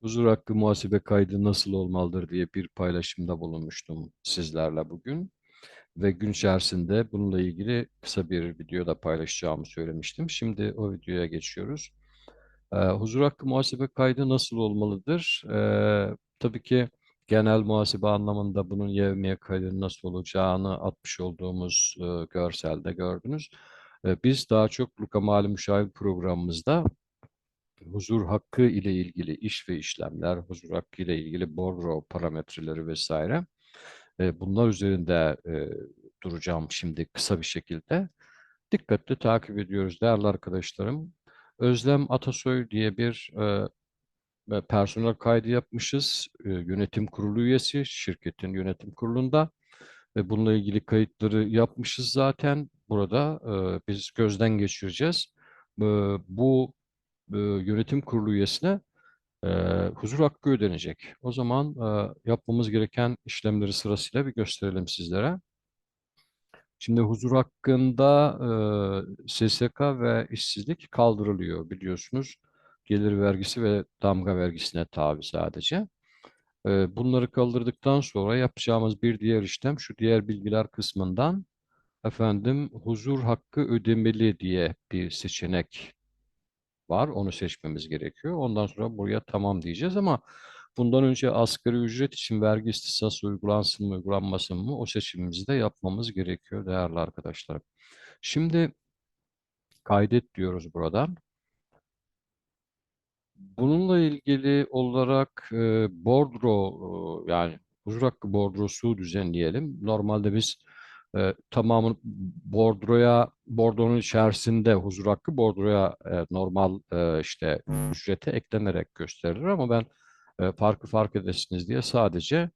Huzur hakkı muhasebe kaydı nasıl olmalıdır diye bir paylaşımda bulunmuştum sizlerle bugün. Ve gün içerisinde bununla ilgili kısa bir videoda paylaşacağımı söylemiştim. Şimdi o videoya geçiyoruz. Ee, huzur hakkı muhasebe kaydı nasıl olmalıdır? Ee, tabii ki genel muhasebe anlamında bunun yevmiye kaydının nasıl olacağını atmış olduğumuz e, görselde gördünüz. Ee, biz daha çok Luka Mali Müşavir programımızda huzur hakkı ile ilgili iş ve işlemler, huzur hakkı ile ilgili bordro parametreleri vesaire. E, bunlar üzerinde e, duracağım şimdi kısa bir şekilde. Dikkatli takip ediyoruz değerli arkadaşlarım. Özlem Atasoy diye bir e, personel kaydı yapmışız. E, yönetim kurulu üyesi şirketin yönetim kurulunda. Ve bununla ilgili kayıtları yapmışız zaten. Burada e, biz gözden geçireceğiz. E, bu e, yönetim kurulu üyesine e, huzur hakkı ödenecek. O zaman e, yapmamız gereken işlemleri sırasıyla bir gösterelim sizlere. Şimdi huzur hakkında e, SSK ve işsizlik kaldırılıyor biliyorsunuz. Gelir vergisi ve damga vergisine tabi sadece. E, bunları kaldırdıktan sonra yapacağımız bir diğer işlem şu diğer bilgiler kısmından efendim huzur hakkı ödemeli diye bir seçenek var. Onu seçmemiz gerekiyor. Ondan sonra buraya tamam diyeceğiz ama bundan önce asgari ücret için vergi istisnası uygulansın mı uygulanmasın mı o seçimimizi de yapmamız gerekiyor değerli arkadaşlar. Şimdi kaydet diyoruz buradan. Bununla ilgili olarak e, bordro e, yani huzur hakkı bordrosu düzenleyelim. Normalde biz e, tamamını bordroya, bordronun içerisinde huzur hakkı bordroya e, normal e, işte ücrete eklenerek gösterilir ama ben e, farkı fark edesiniz diye sadece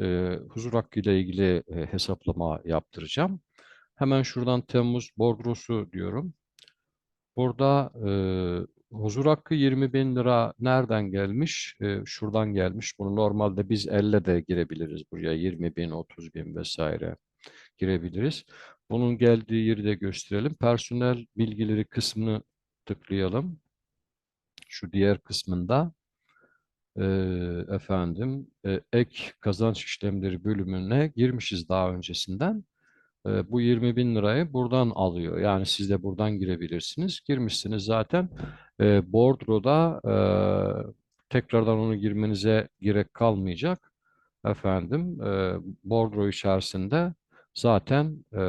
e, huzur hakkı ile ilgili e, hesaplama yaptıracağım. Hemen şuradan Temmuz bordrosu diyorum. Burada e, huzur hakkı 20 bin lira nereden gelmiş? E, şuradan gelmiş. Bunu normalde biz elle de girebiliriz buraya 20 bin, 30 bin vesaire girebiliriz. Bunun geldiği yeri de gösterelim. Personel bilgileri kısmını tıklayalım. Şu diğer kısmında e, efendim e, ek kazanç işlemleri bölümüne girmişiz daha öncesinden. E, bu 20 bin lirayı buradan alıyor. Yani siz de buradan girebilirsiniz. Girmişsiniz zaten. E, Bordro'da e, tekrardan onu girmenize gerek kalmayacak. Efendim e, Bordro içerisinde zaten e,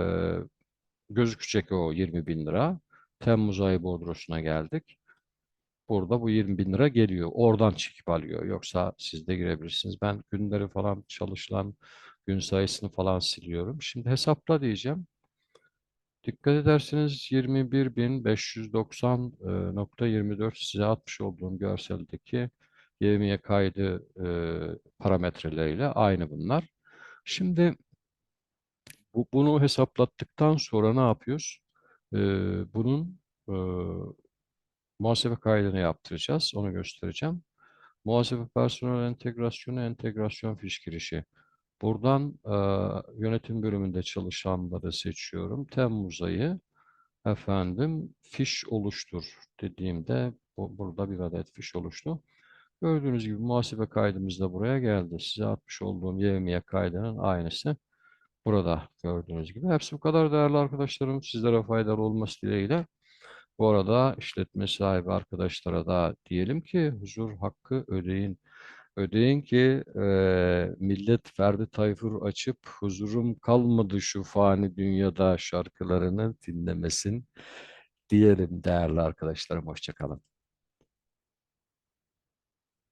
gözükecek o 20 bin lira. Temmuz ayı bordrosuna geldik. Burada bu 20 bin lira geliyor. Oradan çekip alıyor. Yoksa siz de girebilirsiniz. Ben günleri falan çalışılan gün sayısını falan siliyorum. Şimdi hesapla diyeceğim. Dikkat ederseniz 21.590.24 size atmış olduğum görseldeki yevmiye kaydı parametreleriyle aynı bunlar. Şimdi bu, bunu hesaplattıktan sonra ne yapıyoruz? E, bunun e, muhasebe kaydını yaptıracağız. Onu göstereceğim. Muhasebe personel entegrasyonu, entegrasyon fiş girişi. Buradan e, yönetim bölümünde çalışanları seçiyorum. Temmuz ayı efendim fiş oluştur dediğimde bu, burada bir adet fiş oluştu. Gördüğünüz gibi muhasebe kaydımız da buraya geldi. Size atmış olduğum yevmiye kaydının aynısı burada gördüğünüz gibi. Hepsi bu kadar değerli arkadaşlarım. Sizlere faydalı olması dileğiyle. Bu arada işletme sahibi arkadaşlara da diyelim ki huzur hakkı ödeyin. Ödeyin ki e, millet Ferdi Tayfur açıp huzurum kalmadı şu fani dünyada şarkılarını dinlemesin diyelim değerli arkadaşlarım. Hoşçakalın.